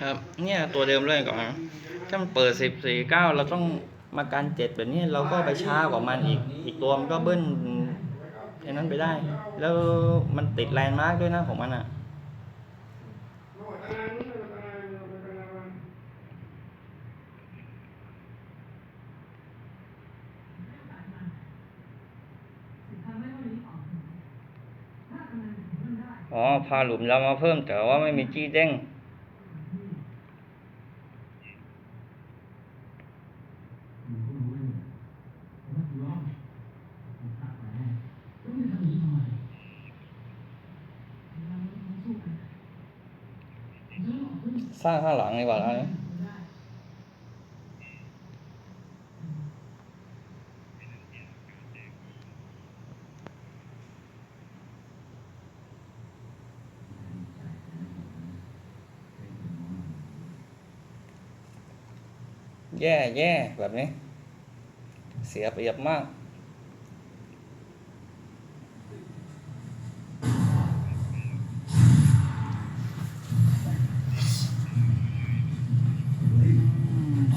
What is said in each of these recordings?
ครับ เนี่ยตัวเดิมเลยก่อนนะถ้ามันเปิดสิบสี่เก้าเราต้องมาการเจ็ดแบบนี้เราก็ไปช้ากว่ามันอีก อีกตัวมันก็เบิ้ลไอ้นั้นไปได้ แล้วมันติดแลนด์มาร์กด้วยนะของมันอะ อ๋อ พาหลุมเรามาเพิ่ม แต่ว่าไม่มีจี้เด้งสร้างข้างหลังดีกว่าแล้วนะ แย่แย่แบบนี้ เสียเปรียบมาก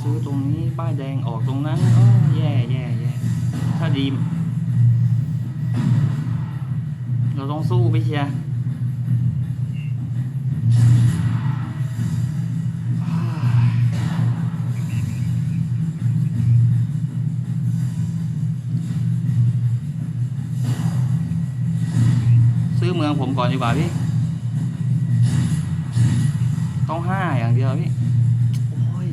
ซื้อตรงนี้ป้ายแดงออกตรงนั้นโอ้แย่แย่แย่ถ้าดี เราต้องสู้ไปเชียร์ เมืองผมก่อนดีกว่าพี่ ต้องห้าอย่างเดียวพี่ โอ้ย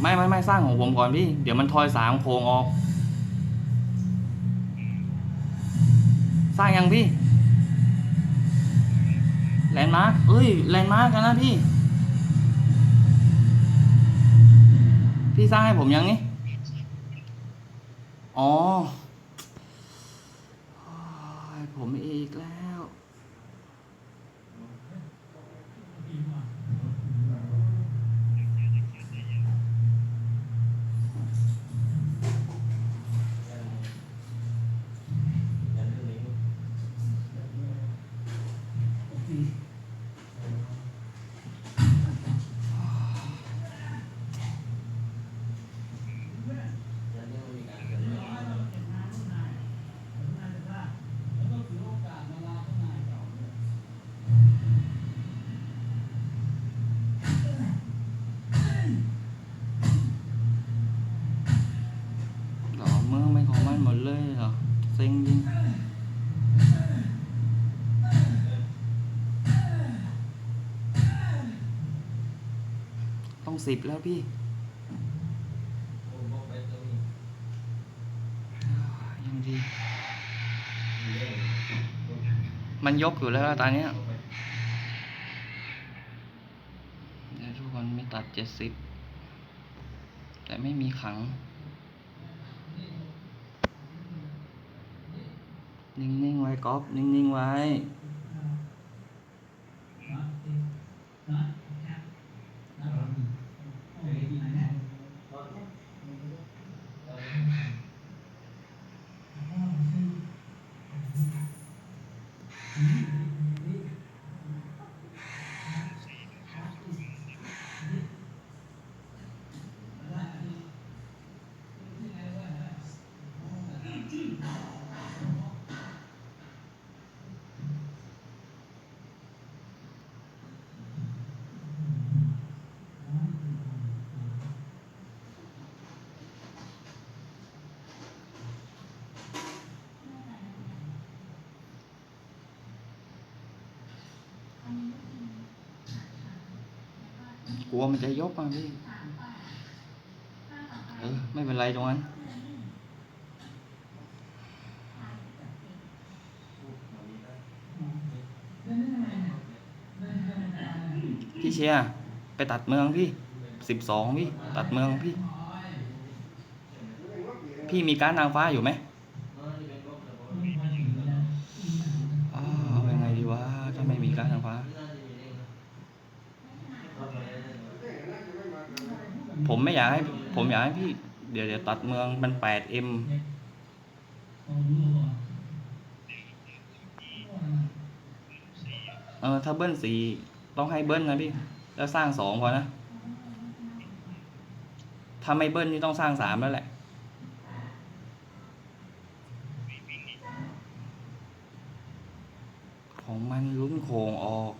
ไม่ไม่ไม่สร้างของผมก่อนพี่ เดี๋ยวมันทอยสามโครงออก สร้างยังพี่ แลนด์มาร์คเอ้ย แลนด์มาร์คกันนะพี่ พี่สร้างให้ผมยังนี่ อ๋อผมอีกแล้ว สิบแล้วพี่ ยังดี มันยกอยู่แล้วตอนเนี้ยเดี๋ยวทุกคนมีตัดเจ็ดสิบแต่ไม่มีขัง นิ่ง ๆ ไว้ก๊อฟนิ่ง ๆ ไว้ กลัวมันจะยกมาพี่ เออ ไม่เป็นไรตรงนั้น พี่เชียร์ไปตัดเมืองพี่สิบสองพี่ ตัดเมืองพี่ พี่มีการนางฟ้าอยู่ไหมอาวเป็นไงดีวะถ้าไม่มีการนางฟ้า ผมไม่อยากให้ ผมอยากให้พี่ เดี๋ยวเดี๋ยวตัดเมืองมันแปดเอ็มเออถ้าเบิ้ลสี ต้องให้เบิ้ลนะพี่ แล้วสร้างสองพอนะ ถ้าไม่เบิ้ลนี่ต้องสร้างสามแล้วแหละ ของมันลุ้นโคงออก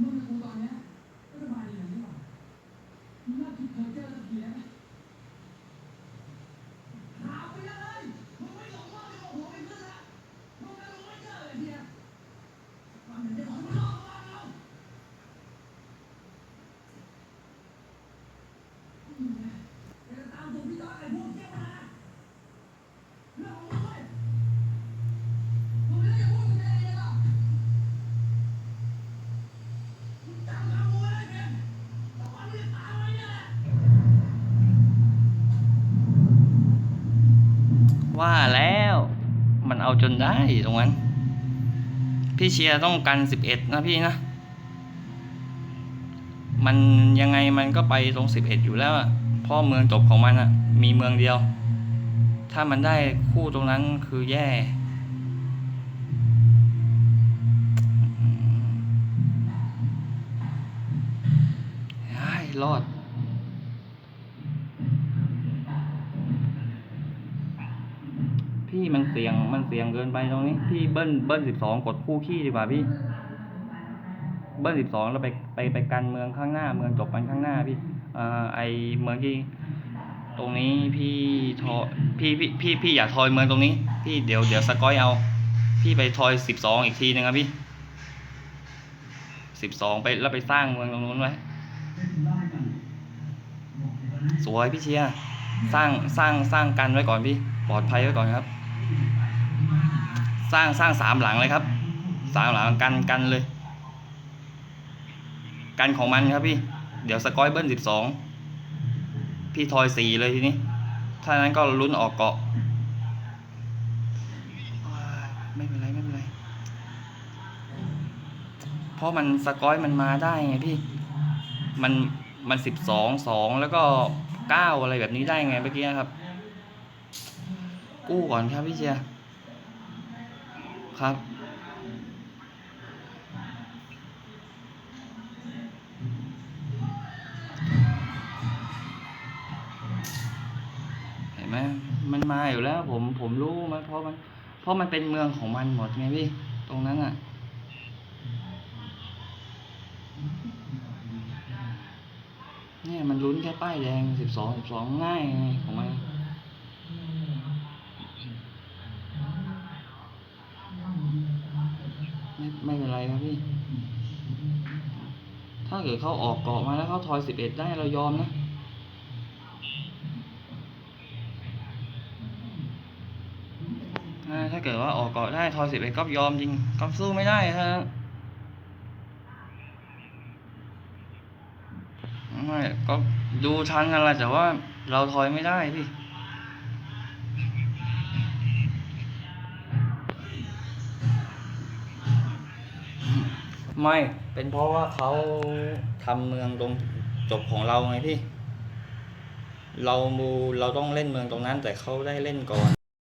มึงกับกูตอนเนี้ยก็สบายดีนะนี่หว่ามึงเลิกคิดเพ้อเจ้อสักทีได้ไหมหาไปเลยมึงไม่หลงว่าไม่โมโหไม่ขึ้นละมึงไม่ลงไม่เจอเลยเดียมันเหมือนจะของมึงเข้ามาเราอืมนะเดี๋ยวจะตามตัวพี่จอยไอ้พวกเที่ยวมานะเรื่องของมึงเว้ยมึงไม่ได้จะพูดมึงจะอะไรเนี่ยหรอก จำคำกูไว้เลยเพียงแต่วันนี้ตายไว้เนี่ยแหละ ว่าแล้ว มันเอาจนได้ตรงนั้น พี่เชียร์ต้องกันสิบเอ็ดนะพี่นะ มันยังไงมันก็ไปตรงสิบเอ็ดอยู่แล้วอะเพราะเมืองจบของมันอะมีเมืองเดียว ถ้ามันได้คู่ตรงนั้นคือแย่รอด พี่มันเสียงมันเสียงเกินไปตรงนี้ พี่เบิ้ลเบิ้ลสิบสองกดคู่ขี้ดีกว่าพี่ เบิ้ลสิบสองแล้วไปไปไปกันเมืองข้างหน้า เมืองจบกันข้างหน้าพี่เอ่อไอเมืองที่ตรงนี้พี่ทอพี่พี่พี่พี่อย่าทอยเมืองตรงนี้ พี่เดี๋ยวเดี๋ยวสกอยเอา พี่ไปทอยสิบสองอีกทีหนึงครับพี่สิบสองไปแล้วไปสร้างเมืองตรงนู้นไว้สวยพี่เชียร์สร้างสร้างสร้างกันไว้ก่อนพี่ ปลอดภัยไว้ก่อนครับ สร้างสร้างสามหลังเลยครับสามหลังกันกันเลย กันของมันครับพี่ เดี๋ยวสกอยเบิ้ลสิบสองพี่ทอยสี่เลยทีนี้ ถ้านั้นก็ลุ้นออกเกาะไม่เป็นไรไม่เป็นไร เพราะมันสกอยมันมาได้ไงพี่ มันมันสิบสองสองแล้วก็เก้าอะไรแบบนี้ได้ไงเมื่อกี้ครับ กู้ก่อนครับพี่เชียร์ ครับ เห็นไหมมันมาอยู่แล้ว ผมผมรู้มันเพราะมัน เพราะมันเป็นเมืองของมันหมดไงพี่ ตรงนั้นอะเนี่ยมันลุ้นแค่ป้ายแดงสิบสองสิบสองง่ายไงของมันไม่ไม่เป็นไร ครับพี่ ถ้าเกิดเขาออกเกาะมาแล้วเขาทอยสิบเอ็ดได้เรายอมนะถ้าเกิดว่าออกเกาะได้ทอยสิบเอ็ดก็ยอมจริงก็สู้ไม่ได้ฮะไม่ก็ดูทันอะไรแต่ว่าเราทอยไม่ได้พี่ ไม่เป็นเพราะว่าเขาทำเมืองตรงจบของเราไงพี่ เรามูเราต้องเล่นเมืองตรงนั้นแต่เขาได้เล่นก่อน